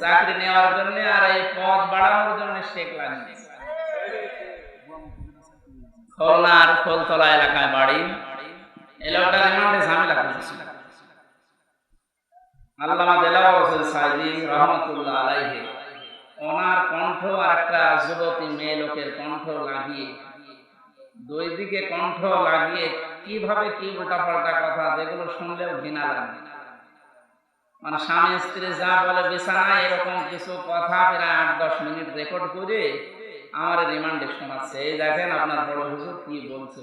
চাকরি নেওয়ার জন্য আর এই বাড়ানোর জন্য শেখ লাগছে খুলনার ফুলতলা এলাকায় বাড়ি। ঝামেলা করেছিল দুই দিকে কণ্ঠ লাগিয়ে কীভাবে কি উল্টা পাল্টা কথা, যেগুলো শুনলেও ঘৃণা লাগে। মানে স্বামী স্ত্রী যা বলে বিছানায় এরকম কিছু কথা প্রায় আট, দশ মিনিট রেকর্ড করে আমার রিমান্ডে শোনাচ্ছে। এই দেখেন আপনার বড় হুজুর কি বলছে।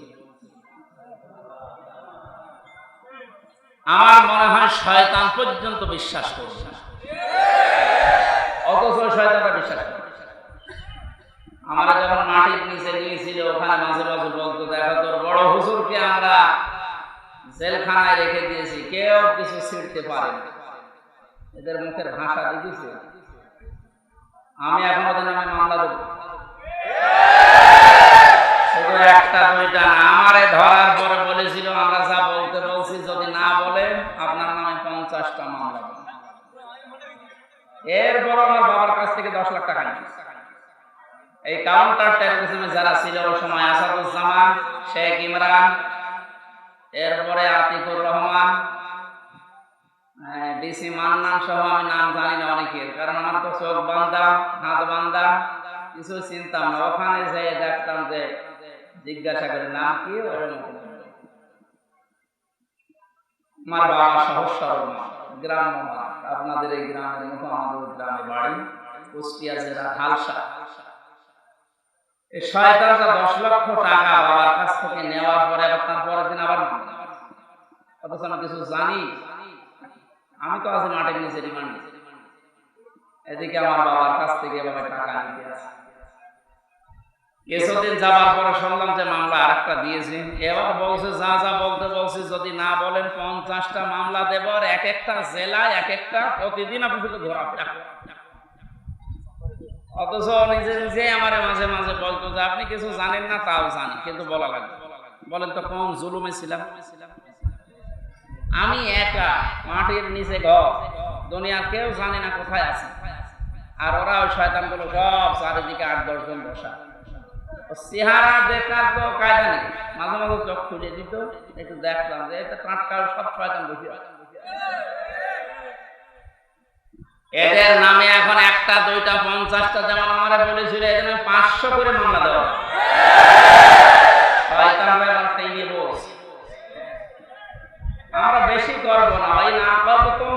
আমার মনে হয় শয়তান পর্যন্ত বিশ্বাস করছে না। অথচ শয়তানটা বিশ্বাস করে। আমরা যখন মাটির নিচে গিয়েছিল, ওখানে মাঝে মাঝে বলতো, দেখো তোর বড় হুজুরকে আমরা জেলখানায় রেখে দিয়েছি, কেউ কিছু ছিঁড়তে পারে না এদের মুখের ভাষা দেখেছি আমি এখন ওদের নামে মামলা দেবো। একটা, দুইটা আমারে ধরার পরে বলেছিল, আমরা যা বলতে বলছি, যদি না বলেন আপনার নামে পঞ্চাশটা মামলা। এরপর আমার বাবার কাছ থেকে দশ লাখ টাকা এই কাউন্টার যারা ছিল ওই সময়, আসাদুজ্জামান, শেখ ইমরান, এরপরে আতিকুর রহমান ডিসি মান্নান সহ আমি নাম জানি না অনেকের। কারণ আমার তো চোখ বান্ধা, হাত বান্ধা, কিছু না ওখানে দেখতাম যে জিজ্ঞাসা করে নাম কি আমার বাবা গ্রাম আপনাদের এই গ্রামের মতো আমাদের গ্রামে বাড়ি, কুষ্টিয়া জেলা হালসা দশ লক্ষ টাকা বাবার কাছ থেকে নেওয়ার পরে তার পরের দিন আবার। অথচ আমি কিছু জানি আমি তো আছি মাঠে নিচে রিমান্ডে এদিকে আমার বাবার কাছ থেকে এভাবে টাকা নিতে যাবার পরে শুনলাম যে মামলা এবার বলছে, যা যা বলতে যদি না বলেন পঞ্চাশটা মামলা দেব আর এক একটা জেলায় এক একটা প্রতিদিন আপনি শুধু অথচ নিজে নিজে আমার মাঝে মাঝে বলতো যে, আপনি কিছু জানেন না, তাও জানি। কিন্তু বলা লাগবে। বলেন তো কোন জুলুমে ছিলাম? আমি একা মাটির নিচে ঘর। দুনিয়ার কেউ জানে না কোথায় আছে। আর ওরা ওই শয়তানগুলো সব চারিদিকে আট দশজন বসা। চেহারা দেখার তো কায়দা নেই। মাঝে মাঝে চোখ খুলে দিত, একটু যে এটা টাটকা সব শয়তান বসে এদের নামে এখন একটা, দুইটা, পঞ্চাশটা যেমন বলেছিল, এদের পাঁচশো করে মামলা দেওয়া হবে। শয়তান ব্যাপারটা নিয়ে বলছে আমরা বেশি করব না ওই না কতম ফাঁক হইব বেমিসলি মা উপায়তম দিয়ে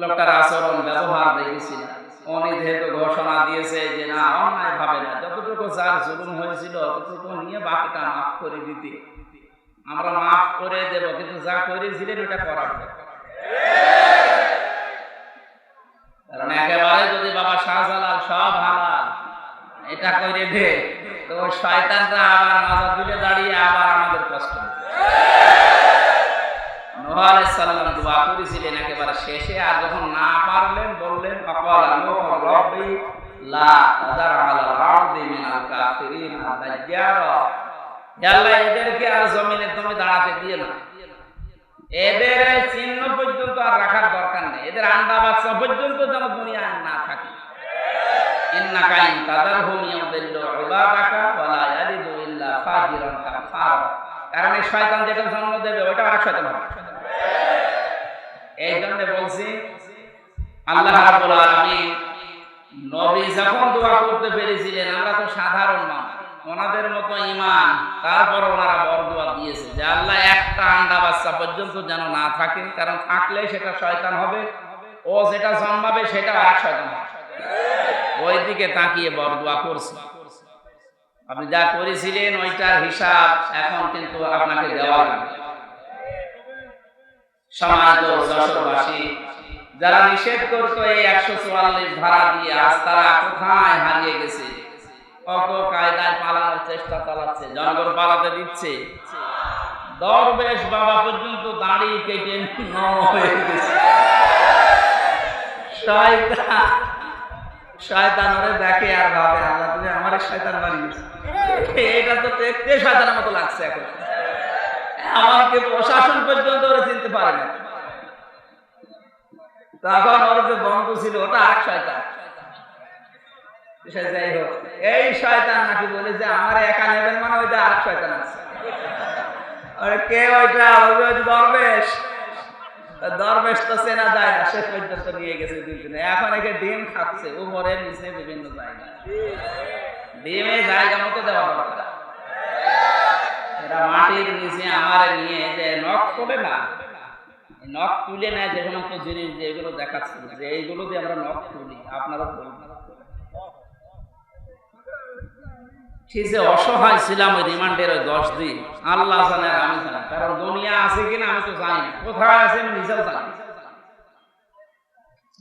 লোকটার আচরণ, ব্যবহার দেখেছিলাম উনি যেহেতু ঘোষণা দিয়েছে যে না, অন্যায় ভাবে না। যতটুকু যার জুলুম হয়েছিল, ততটুকু নিয়ে বাকিটা মাফ করে দিতে। আমরা মাফ করে দেব, কিন্তু যা করেছিলেন, ওটা কারণ একেবারে যদি বাবা শাহজালাল সব হালাল, এটা করে দে, তো শয়তানরা আবার তুলে আবার আমাদের কষ্ট দেবে। নোহ আলাইহিস সালাম দোয়া করেছিলেন একেবারে শেষে আর যখন না পারলেন, বললেন এদেরকে আর জমিনে তুমি দাঁড়াতে দিয়ে না। এদের চিহ্ন পর্যন্ত আর রাখার দরকার নেই। এদের আন্ডা বাচ্চা পর্যন্ত যেন দুনিয়ায় আর না থাকে। কারণ এই শয়তান যেটা জন্ম দেবে ওইটা আরেক শয়তান হবে জন্য বলছি আল্লাহ রাব্বুল আলামিন নবী যখন দোয়া করতে পেরেছিলেন আমরা তো সাধারণ মানুষ ওনাদের মতো ইমান তারপর ওনারা বরদোয়া দিয়েছে যে আল্লাহ একটা আন্ডা বাচ্চা পর্যন্ত যেন না থাকে কারণ থাকলে সেটা শয়তান হবে ও যেটা জন্মাবে সেটা আর শয়তান ওই দিকে তাকিয়ে বরদোয়া করছে। আপনি যা করেছিলেন ওইটার হিসাব এখন কিন্তু আপনাকে দেওয়া লাগবে। সমাজ যশোরবাসী, যারা নিষেধ করতো এই একশো চুয়াল্লিশ ধারা দিয়ে, আজ তারা কোথায় হারিয়ে গেছে? কত কায়দায় পালানোর চেষ্টা চালাচ্ছে, জনগণ পালাতে দিচ্ছে। দরবেশ বাবা পর্যন্ত দাড়ি কেটে হয়ে দেখে আর ভাবে, আল্লাহ, তুমি আমার শয়তান মারিয়েছ এটা তো দেখতে শয়তানের মতো লাগছে এখন। আমাকে প্রশাসন পর্যন্ত ওরা চিনতে পারে না। তখন ওর যে বন্ধু ছিল, ওটা আর শয়তান। যাই হোক, এই শয়তান নাকি বলে যে, আমার একা নেবেন মানে ওইটা শয়তান আছে। কে ওইটা? ওই দরবেশ। দরবেশ তো চেনা যায় না পর্যন্ত নিয়ে গেছে এখন একে ডিম খাচ্ছে উপরের নিচে বিভিন্ন জায়গা ডিমে জায়গা মতো দেওয়া দরকার মাটির নিচে নিয়ে যে নখ না নখ তুলে নেয় যে সমস্ত জিনিস দেখাচ্ছে, যে এইগুলো দিয়ে আমরা নখ তুলি, আপনারা সে অসহায় ছিলাম ওই রিমান্ডের ওই দশ দিন, আল্লাহ জানে আর আমি জানি কারণ দুনিয়া আছে কিনা আমি তো জানি কোথায় আছে আমি নিজেও জানি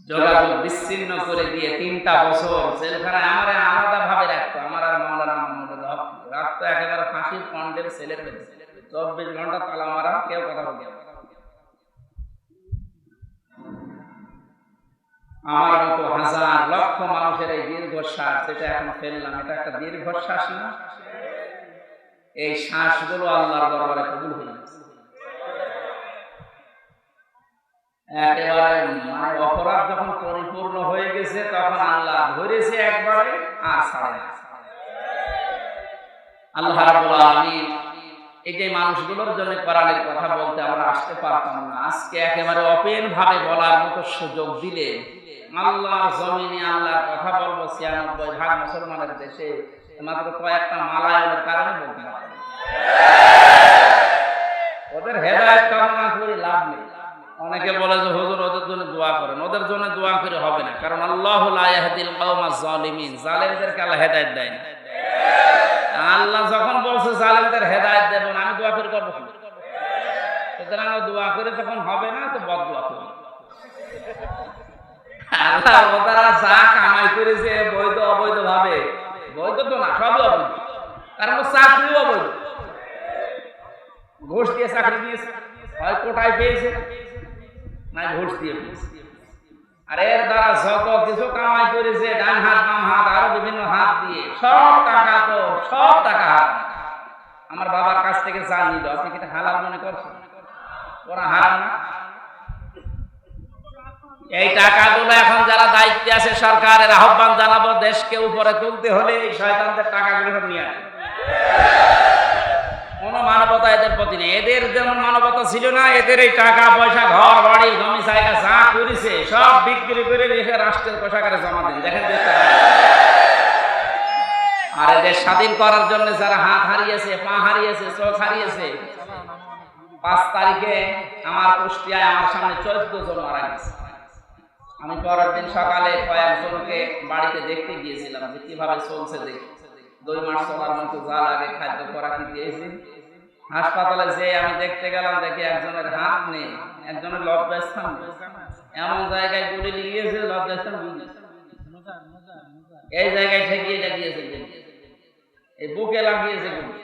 যোগাযোগ বিচ্ছিন্ন করে দিয়ে তিনটা বছর জেলখানায় আমার আলাদা ভাবে রাখতো, আমার আর একেবারে ফাঁসির পন্ডের ছেলের বেঁধে চব্বিশ ঘণ্টা তালা মারা, কেউ কথা আমার মতো হাজার লক্ষ মানুষের এই দীর্ঘশ্বাস এখন ফেললাম। এটা একটা দীর্ঘশ্বাস না। এই শ্বাসগুলো আল্লাহর দরবারে কবুল হয়ে গেছে। একেবারে মানে অপরাধ যখন পরিপূর্ণ হয়ে গেছে, তখন আল্লাহ ধরেছে একবারে আর ছাড়ে না। আল্লাহ রাব্বুল আলামিন এই যে মানুষগুলোর জন্য কোরআনের কথা বলতে আমরা আসতে পারতাম না। আজকে একেবারে অপেন ভাবে বলার মতো সুযোগ দিলে আল্লাহর জমিনে আল্লাহর কথা বলব ছিয়ানব্বই ভাগ মুসলমানের দেশে মাত্র কয়েকটা মালায়নের কারণে বলতে ওদের হেদায়ত কামনা করে লাভ নেই। অনেকে বলে যে, হুজুর, ওদের জন্য দোয়া করেন। ওদের জন্য দোয়া করে হবে না। কারণ আল্লাহ লা ইয়াহদিল কওমা জালিমিন জালেমদেরকে আল্লাহ হেদায়েত দেয় না। আল্লাহ যখন বলছে জালেমদের হেদায়েত দেব না আমি দোয়া করে করব সুতরাং দোয়া করে যখন হবে না, তো বদ দোয়া করবে আর এর দ্বারা যত কিছু কামাই করেছে ডান হাত বাম হাত আরও বিভিন্ন হাত দিয়ে সব টাকা তো, সব টাকা। আমার বাবার কাছ থেকে যা নিল, আপনি কি হালাল মনে করছেন? ওরা হারাম না? এই টাকাগুলো এখন যারা দায়িত্বে আছে সরকারের আহ্বান জানাব, দেশকে উপরে তুলতে হলে এই শয়তানদের টাকাগুলো নিয়ে আসে কোনো মানবতা এদের প্রতি নেই। এদের যেমন মানবতা ছিল না, এদের এই টাকা, পয়সা, ঘর, বাড়ি, জমি, জায়গা যা করেছে, সব বিক্রি করে রেখে রাষ্ট্রের কোষাগারে জমা দিন। দেখেন আর এদের স্বাধীন করার জন্য যারা হাত হারিয়েছে, পা হারিয়েছে, চোখ হারিয়েছে, পাঁচ তারিখে আমার কুষ্টিয়ায় আমার সামনে চোদ্দ জন মারা গেছে আমি পরের দিন সকালে কয়েকজনকে বাড়িতে দেখতে গিয়েছিলাম যে কীভাবে চলছে দেখি দুই মাস মতো যা লাগে খাদ্য খোরাকি দিয়েছি হাসপাতালে যে আমি দেখতে গেলাম, দেখি একজনের হাত নেই, একজনের লজ্জাস্থান। এমন জায়গায় গুলি লিগিয়েছে এই জায়গায় ঠেকিয়ে লাগিয়েছে। এই বুকে লাগিয়েছে গুলি